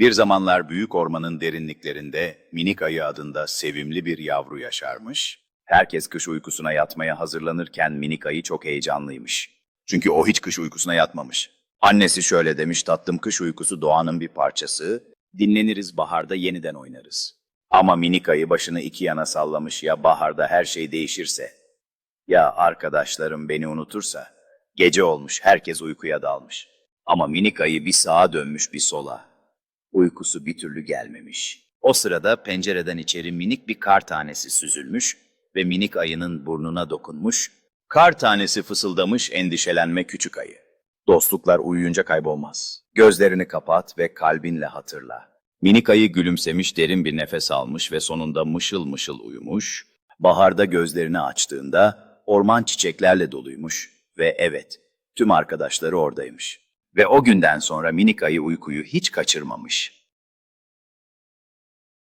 Bir zamanlar büyük ormanın derinliklerinde minik ayı adında sevimli bir yavru yaşarmış. Herkes kış uykusuna yatmaya hazırlanırken minik ayı çok heyecanlıymış. Çünkü o hiç kış uykusuna yatmamış. Annesi şöyle demiş, tatlım kış uykusu doğanın bir parçası, dinleniriz baharda yeniden oynarız. Ama minik ayı başını iki yana sallamış ya baharda her şey değişirse, ya arkadaşlarım beni unutursa, gece olmuş herkes uykuya dalmış. Ama minik ayı bir sağa dönmüş bir sola. Uykusu bir türlü gelmemiş. O sırada pencereden içeri minik bir kar tanesi süzülmüş ve minik ayının burnuna dokunmuş. Kar tanesi fısıldamış endişelenme küçük ayı. Dostluklar uyuyunca kaybolmaz. Gözlerini kapat ve kalbinle hatırla. Minik ayı gülümsemiş derin bir nefes almış ve sonunda mışıl mışıl uyumuş. Baharda gözlerini açtığında orman çiçeklerle doluymuş ve evet tüm arkadaşları oradaymış. Ve o günden sonra minik ayı uykuyu hiç kaçırmamış.